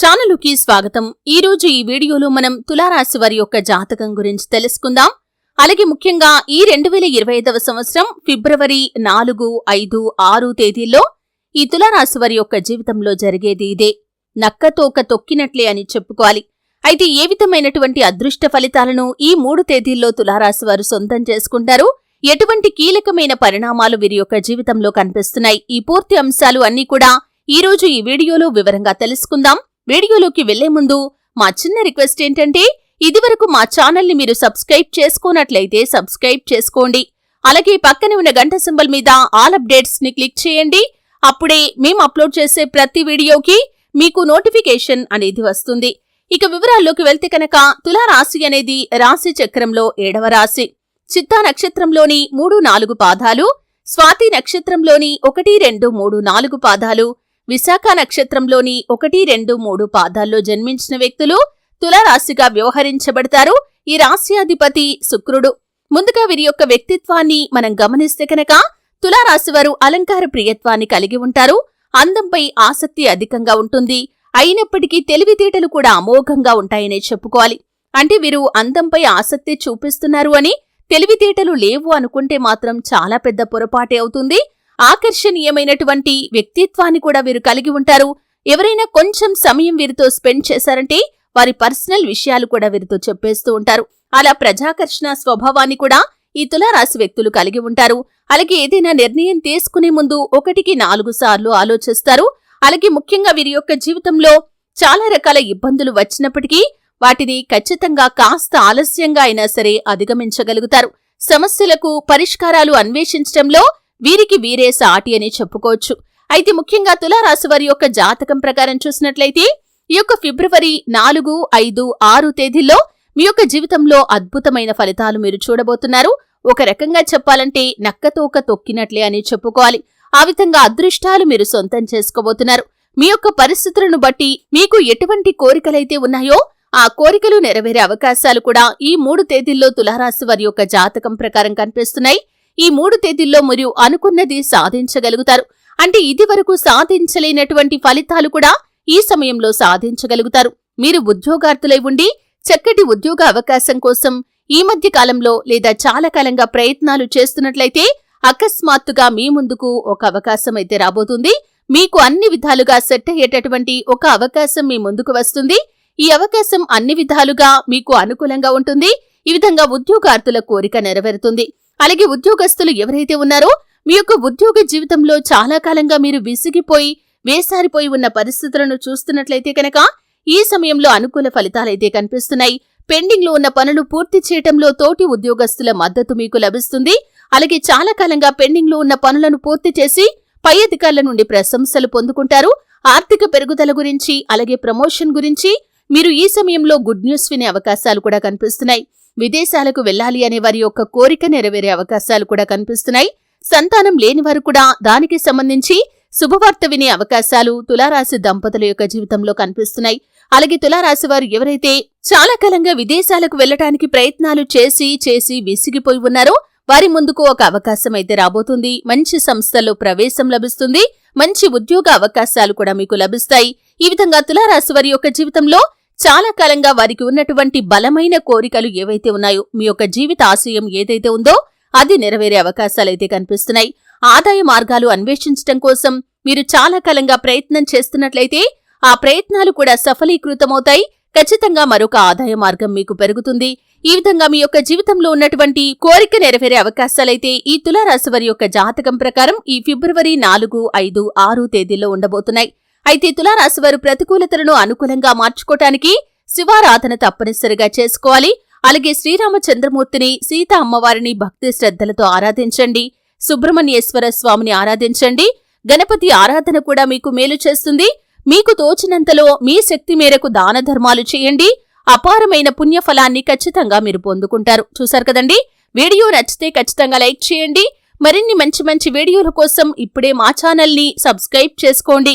ఛానలుకి స్వాగతం. ఈ రోజు ఈ వీడియోలో మనం తులారాశి వారి యొక్క జాతకం గురించి తెలుసుకుందాం. అలాగే ముఖ్యంగా ఈ రెండు వేల ఇరవై ఐదవ సంవత్సరం ఫిబ్రవరి నాలుగు ఐదు ఆరు తేదీల్లో ఈ తులారాశి వారి యొక్క జీవితంలో జరిగేది ఇదే. నక్కతోక తొక్కినట్లే అని చెప్పుకోవాలి. అయితే ఏ విధమైనటువంటి అదృష్ట ఫలితాలను ఈ మూడు తేదీల్లో తులారాశి వారు సొంతం చేసుకుంటారు? ఎటువంటి కీలకమైన పరిణామాలు వీరి యొక్క జీవితంలో కనిపిస్తున్నాయి? ఈ పూర్తి అంశాలు అన్నీ కూడా ఈ రోజు ఈ వీడియోలో వివరంగా తెలుసుకుందాం. వీడియోలోకి వెళ్ళే ముందు మా చిన్న రిక్వెస్ట్ ఏంటంటే ఇదివరకు మా ఛానల్ని మీరు సబ్స్క్రైబ్ చేసుకోనట్లయితే సబ్స్క్రైబ్ చేసుకోండి. అలాగే పక్కనే ఉన్న గంట సింబల్ మీద ఆల్ అప్డేట్స్ని క్లిక్ చేయండి. అప్పుడే మేము అప్లోడ్ చేసే ప్రతి వీడియోకి మీకు నోటిఫికేషన్ అనేది వస్తుంది. ఇక వివరాల్లోకి వెళ్తే కనుక తులారాశి అనేది రాశి చక్రంలో ఏడవ రాశి. చిత్తా నక్షత్రంలోని మూడు నాలుగు పాదాలు స్వాతి నక్షత్రంలోని ఒకటి రెండు మూడు నాలుగు పాదాలు విశాఖ నక్షత్రంలోని ఒకటి రెండు మూడు పాదాల్లో జన్మించిన వ్యక్తులు తులారాశిగా వ్యవహరించబడతారు. ఈ రాశ్యాధిపతి శుక్రుడు. ముందుగా వీరి యొక్క వ్యక్తిత్వాన్ని మనం గమనిస్తే కనుక తులారాశివారు అలంకార ప్రియత్వాన్ని కలిగి ఉంటారు. అందంపై ఆసక్తి అధికంగా ఉంటుంది. అయినప్పటికీ తెలివితేటలు కూడా అమోఘంగా ఉంటాయనే చెప్పుకోవాలి. అంటే వీరు అందంపై ఆసక్తి చూపిస్తున్నారు అని తెలివితేటలు లేవు అనుకుంటే మాత్రం చాలా పెద్ద పొరపాటే అవుతుంది. ఆకర్షణీయమైనటువంటి వ్యక్తిత్వాన్ని కూడా వీరు కలిగి ఉంటారు. ఎవరైనా కొంచెం సమయం వీరితో స్పెండ్ చేశారంటే వారి పర్సనల్ విషయాలు కూడా వీరితో చెప్పేస్తూ ఉంటారు. అలా ప్రజాకర్షణ స్వభావాన్ని కూడా ఈ తులారాశి వ్యక్తులు కలిగి ఉంటారు. అలాగే ఏదైనా నిర్ణయం తీసుకునే ముందు ఒకటికి నాలుగు సార్లు ఆలోచిస్తారు. అలాగే ముఖ్యంగా వీరి యొక్క జీవితంలో చాలా రకాల ఇబ్బందులు వచ్చినప్పటికీ వాటిని ఖచ్చితంగా కాస్త ఆలస్యంగా అయినా సరే అధిగమించగలుగుతారు. సమస్యలకు పరిష్కారాలు అన్వేషించడంలో వీరికి వీరే సాటి అని చెప్పుకోవచ్చు. అయితే ముఖ్యంగా తులారాశి వారి యొక్క జాతకం ప్రకారం చూసినట్లయితే ఈ యొక్క ఫిబ్రవరి నాలుగు ఐదు ఆరు తేదీల్లో మీ యొక్క జీవితంలో అద్భుతమైన ఫలితాలు మీరు చూడబోతున్నారు. ఒక రకంగా చెప్పాలంటే నక్కతోక తొక్కినట్లే అని చెప్పుకోవాలి. ఆ విధంగా అదృష్టాలు మీరు సొంతం చేసుకోబోతున్నారు. మీ యొక్క పరిస్థితులను బట్టి మీకు ఎటువంటి కోరికలైతే ఉన్నాయో ఆ కోరికలు నెరవేరే అవకాశాలు కూడా ఈ మూడు తేదీల్లో తులారాశి వారి యొక్క జాతకం ప్రకారం కనిపిస్తున్నాయి. ఈ మూడు తేదీల్లో మీరు అనుకున్నది సాధించగలుగుతారు. అంటే ఇది వరకు సాధించలేనటువంటి ఫలితాలు కూడా ఈ సమయంలో సాధించగలుగుతారు. మీరు ఉద్యోగార్థులై ఉండి చక్కటి ఉద్యోగ అవకాశం కోసం ఈ మధ్య కాలంలో లేదా చాలా కాలంగా ప్రయత్నాలు చేస్తున్నట్లయితే అకస్మాత్తుగా మీ ముందుకు ఒక అవకాశం అయితే రాబోతుంది. మీకు అన్ని విధాలుగా సెట్ అయ్యేటటువంటి ఒక అవకాశం మీ ముందుకు వస్తుంది. ఈ అవకాశం అన్ని విధాలుగా మీకు అనుకూలంగా ఉంటుంది. ఈ విధంగా ఉద్యోగార్థుల కోరిక నెరవేరుతుంది. అలాగే ఉద్యోగస్తులు ఎవరైతే ఉన్నారో మీ యొక్క ఉద్యోగ జీవితంలో చాలా కాలంగా మీరు విసిగిపోయి వేసారిపోయి ఉన్న పరిస్థితులను చూస్తున్నట్లయితే కనుక ఈ సమయంలో అనుకూల ఫలితాలైతే కనిపిస్తున్నాయి. పెండింగ్లో ఉన్న పనులు పూర్తి చేయటంలో తోటి ఉద్యోగస్తుల మద్దతు మీకు లభిస్తుంది. అలాగే చాలా కాలంగా పెండింగ్లో ఉన్న పనులను పూర్తి చేసి పై అధికారుల నుండి ప్రశంసలు పొందుకుంటారు. ఆర్థిక పెరుగుదల గురించి అలాగే ప్రమోషన్ గురించి మీరు ఈ సమయంలో గుడ్ న్యూస్ వినే అవకాశాలు కూడా కనిపిస్తున్నాయి. విదేశాలకు వెళ్ళాలి అనే వారి యొక్క కోరిక నెరవేరే అవకాశాలు కూడా కనిపిస్తున్నాయి. సంతానం లేని వారు కూడా దానికి సంబంధించి శుభవార్త వినే అవకాశాలు తులారాశి దంపతుల యొక్క జీవితంలో కనిపిస్తున్నాయి. అలాగే తులారాశి వారు ఎవరైతే చాలా కాలంగా విదేశాలకు వెళ్ళడానికి ప్రయత్నాలు చేసి చేసి విసిగిపోయి ఉన్నారో వారి ముందుకు ఒక అవకాశం అయితే రాబోతుంది. మంచి సంస్థల్లో ప్రవేశం లభిస్తుంది. మంచి ఉద్యోగ అవకాశాలు కూడా మీకు లభిస్తాయి. ఈ విధంగా తులారాశి వారి యొక్క జీవితంలో చాలా కాలంగా వారికి ఉన్నటువంటి బలమైన కోరికలు ఏవైతే ఉన్నాయో మీ యొక్క జీవిత ఆశయం ఏదైతే ఉందో అది నెరవేరే అవకాశాలైతే కనిపిస్తున్నాయి. ఆదాయ మార్గాలు అన్వేషించడం కోసం మీరు చాలా కాలంగా ప్రయత్నం చేస్తున్నట్లయితే ఆ ప్రయత్నాలు కూడా సఫలీకృతమవుతాయి. ఖచ్చితంగా మరొక ఆదాయ మార్గం మీకు పెరుగుతుంది. ఈ విధంగా మీ యొక్క జీవితంలో ఉన్నటువంటి కోరిక నెరవేరే అవకాశాలైతే ఈ తులారాశి వారి యొక్క జాతకం ప్రకారం ఈ ఫిబ్రవరి నాలుగు ఐదు ఆరు తేదీల్లో ఉండబోతున్నాయి. అయితే తులారాశి వారు ప్రతికూలతలను అనుకూలంగా మార్చుకోవటానికి శివారాధన తప్పనిసరిగా చేసుకోవాలి. అలాగే శ్రీరామచంద్రమూర్తిని సీత అమ్మవారిని భక్తి శ్రద్ధలతో ఆరాధించండి. సుబ్రహ్మణ్యేశ్వర స్వామిని ఆరాధించండి. గణపతి ఆరాధన కూడా మీకు మేలు చేస్తుంది. మీకు తోచినంతలో మీ శక్తి మేరకు దాన ధర్మాలు చేయండి. అపారమైన పుణ్యఫలాన్ని ఖచ్చితంగా మీరు పొందుకుంటారు. చూశారు కదండి? వీడియో నచ్చితే ఖచ్చితంగా లైక్ చేయండి. మరిన్ని మంచి మంచి వీడియోల కోసం ఇప్పుడే మా ఛానల్ని సబ్స్క్రైబ్ చేసుకోండి.